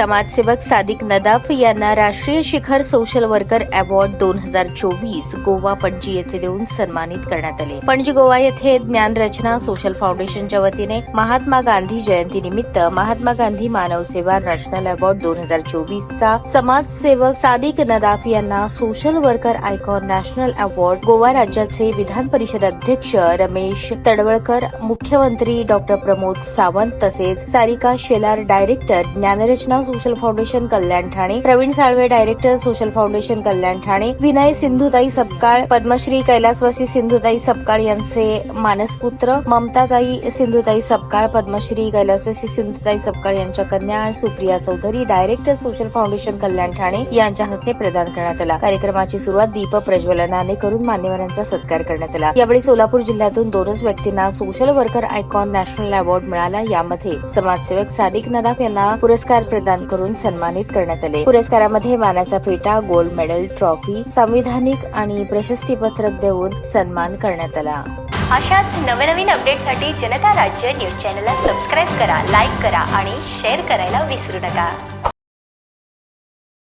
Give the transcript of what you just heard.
समाजसेवक सादिक नदाफ यांना राष्ट्रीय शिखर सोशल वर्कर अवॉर्ड दोन हजार चोवीस गोवा पणजी येथे देऊन सन्मानित करण्यात आले. पणजी गोवा येथे ज्ञान रचना सोशल फाउंडेशनच्या वतीने महात्मा गांधी जयंती निमित्त महात्मा गांधी मानव सेवा नॅशनल अवॉर्ड दोन हजार चोवीस चा समाजसेवक सादिक नदाफ यांना social worker icon national award Goa राज्याचे विधान परिषद अध्यक्ष रमेश तडवळकर मुख्यमंत्री डॉक्टर प्रमोद सावंत तसेच Sarika Shelar director Dnyanrachana social foundation Kalyan Thane Pravin Salve director social foundation Kalyan Thane Vinay Sindhutai Sapkal Padmashri कैलासवासी सिंधुताई सपकाळ यांचे मानसपुत्र. ममताताई सिंधुताई सपकाळ पद्मश्री कैलासवासी सिंधुताई सपकाळ यांच्या कन्या. Supriya Chaudhari director social foundation Kalyan Thane यांच्या हस्ते प्रदान करण्यात आला. कार्यक्रमाची सुरुवात दीप प्रज्वलनाने करून मान्यवरांचा सत्कार करण्यात आला. यावेळी सोलापूर जिल्ह्यातून दोनच व्यक्तींना social worker icon national award मिळाला. यामध्ये समाजसेवक सादिक नदाफ यांना पुरस्कार प्रदान करून सन्मानित करण्यात आले. पुरस्कारामध्ये मानाचा फेटा गोल्ड मेडल ट्रॉफी संविधानिक आणि प्रशस्तीपत्रक देऊन सन्मान करण्यात आला. अशाच नवनवीन अपडेटसाठी जनता राज्य न्यूज चॅनलला सबस्क्राईब करा लाईक करा आणि शेअर करायला विसरू नका.